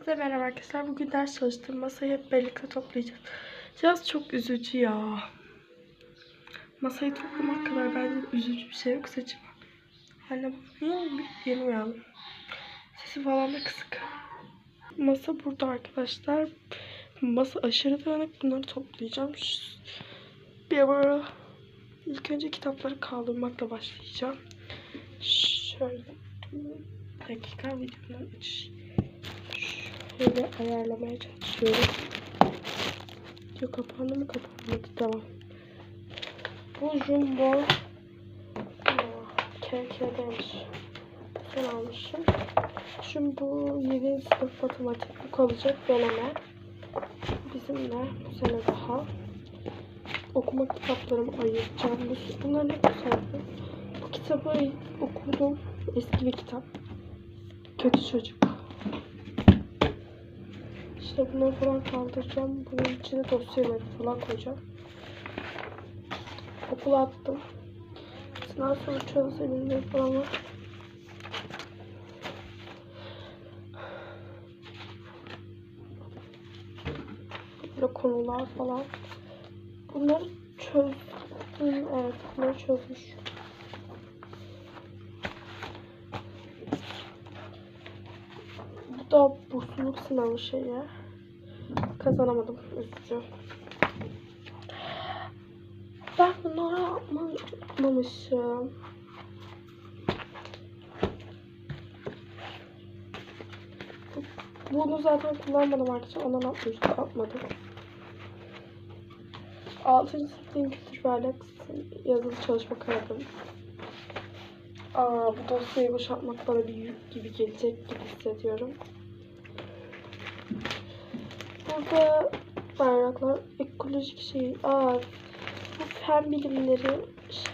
Size merhaba arkadaşlar. Bugün ders çalıştım. Masayı hep birlikte toplayacağız. Yaz çok üzücü ya. Masayı toplamak kadar bence üzücü bir şey yok. Anne bakmıyor yeni uyandım. Sesi falan da kısık. Masa burada arkadaşlar. Masa aşırı dağınık. Bunları toplayacağım. Bir böyle ilk önce kitapları kaldırmakla başlayacağım. Şöyle dakika videodan açış. Şöyle ayarlamaya çalışıyorum. Yok kapandı mı kapanmadı tamam. Bu jumbo KK'deymiş. Ben almışım. Şimdi bu 7. sınıf matematik bu olacak deneme. Bizimle bu sene daha okuma kitaplarımı ayıracağım. Bu- Bunların hep bu sayfa. Bu kitabı okudum. Eski bir kitap. Kötü çocuk. İşte bunları falan kaldıracağım. Bunun içine dosyaları falan koyacağım. Okula attım. Sınav soru çözebilmeyi falan var. Böyle konular falan. Bunları çözdüm. Evet bunları çözmüş. Bu da bursluluk sınavı şeyi. Kazanamadım. Üzücü. Ben bunları yapmamışım. Bunu zaten kullanmadım arkadaşlar. Ondan atmıştım. Atmadım. 6. sınıf din kültür ve ahlak yazılı çalışma kaydım. Aa, bu dosyayı boşaltmak bana bir yük gibi gelecek gibi hissediyorum. Burada bayraklar ekolojik şey. Aa, bu fen bilimleri şey,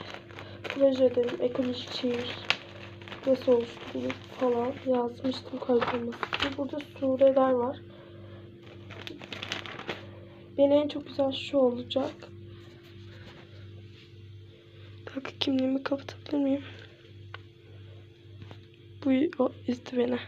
proje ödevim ekolojik şehir nasıl oluşturulur falan yazmıştım kaybolması. Burada sureler var. Beni en çok güzel şu olacak. Kanka kimliğimi kapatabilir miyim? Bu o izdi beni.